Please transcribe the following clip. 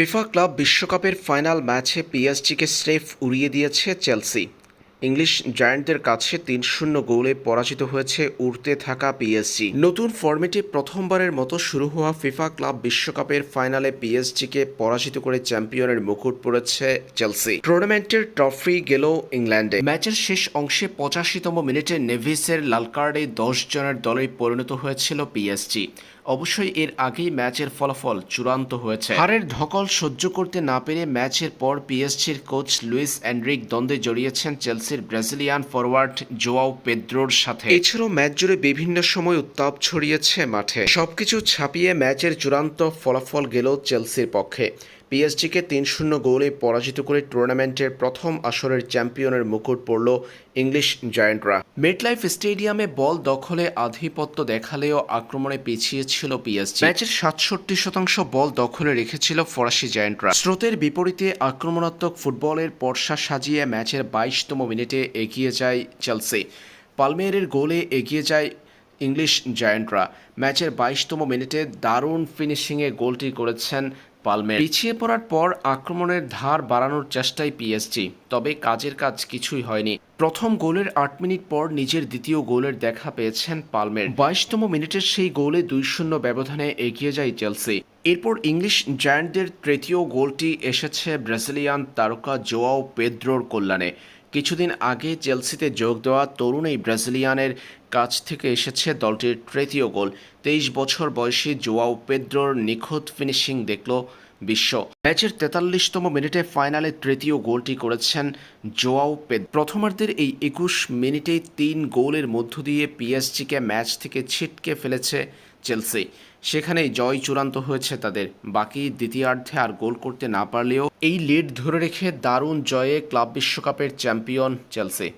FIFA club বিশ্বকাপের final ম্যাচে পিএসজিকে স্রেফ উড়িয়ে দিয়েছে চেলসি। ইংলিশ জায়ান্টদের কাছে তিন শূন্য গোলে পরাজিত হয়েছে উড়তে থাকা পিএসজি। নতুন ফর্মেটে প্রথমবারের মতো শুরু হওয়া ফিফা ক্লাব বিশ্বকাপের ফাইনালে পিএসজিকে পরাজিত করে চ্যাম্পিয়নের মুকুট পড়েছে চেলসি। টুর্নামেন্টের ট্রফি গেল ইংল্যান্ডে। ম্যাচের শেষ অংশে পঁচাশিতম মিনিটে নেভিসের লাল কার্ডে দশ জনের দলে পরিণত হয়েছিল পিএসজি। অবশ্যই এর আগেই ম্যাচের ফলাফল চূড়ান্ত হয়েছে। হারের ধকল সহ্য করতে না পেরে ম্যাচের পর পিএসজির কোচ লুইস অ্যান্ড্রিক দ্বন্দ্বে জড়িয়েছেন চেলসির ব্রাজিলিয়ান ফরওয়ার্ড জোয়াও পেদ্রোর সাথে। এছাড়াও ম্যাচ জুড়ে বিভিন্ন সময় উত্তাপ ছড়িয়েছে মাঠে। সবকিছু ছাপিয়ে ম্যাচের চূড়ান্ত ফলাফল গেল চেলসির পক্ষে। পিএসজিকে তিন শূন্য গোলে পরাজিত করে টুর্নামেন্টের প্রথম আসরের চ্যাম্পিয়নের মুকুট পড়ল ইংলিশ জায়ান্টরা। মেটলাইফ স্টেডিয়ামে বল দখলে আধিপত্য দেখালেও আক্রমণে পিছিয়ে ছিল পিএসজি। ম্যাচের সাতষট্টি শতাংশ বল দখলে রেখেছিল ফরাসি জায়ান্টরা। স্রোতের বিপরীতে আক্রমণাত্মক ফুটবলের পর্ষা সাজিয়ে ম্যাচের বাইশতম মিনিটে এগিয়ে যায় চেলসি। পালমেরের গোলে এগিয়ে যায় ইংলিশ জায়ান্টরা। ম্যাচের বাইশতম মিনিটে দারুণ ফিনিশিংয়ে গোলটি করেছেন পালমের পিছিয়ে পড়ার পর আক্রমণের ধার বাড়ানোর চেষ্টায় পিএসজি তবে কাজের কাজ কিছুই হয়নি। প্রথম গোলের আট মিনিট পর নিজের দ্বিতীয় গোলের দেখা পেয়েছেন পালমের। বাইশতম মিনিটের সেই গোলে দুই শূন্য ব্যবধানে এগিয়ে যায় চেলসি। এরপর ইংলিশ জায়ান্টদের তৃতীয় গোলটি এসেছে ব্রাজিলিয়ান তারকা জোয়াও পেদ্রোর কল্যাণে। কিছুদিন আগে চেলসিতে যোগ দেওয়া তরুণ এই ব্রাজিলিয়ানের কাছ থেকে এসেছে দলটির তৃতীয় গোল। তেইশ বছর বয়সী জোয়াও পেদ্রোর নিখুঁত ফিনিশিং দেখল বিশ্ব। ম্যাচের তেতাল্লিশতম মিনিটে ফাইনালে তৃতীয় গোলটি করেছেন জোয়াও পেদ প্রথমার্ধের এই একুশ মিনিটেই তিন গোলের মধ্য দিয়ে পিএসজিকে ম্যাচ থেকে ছিটকে ফেলেছে চেলসি। সেখানেই জয় চূড়ান্ত হয়েছে তাদের। বাকি দ্বিতীয়ার্ধে আর গোল করতে না পারলেও এই লিড ধরে রেখে দারুণ জয়ে ক্লাব বিশ্বকাপের চ্যাম্পিয়ন চেলসি।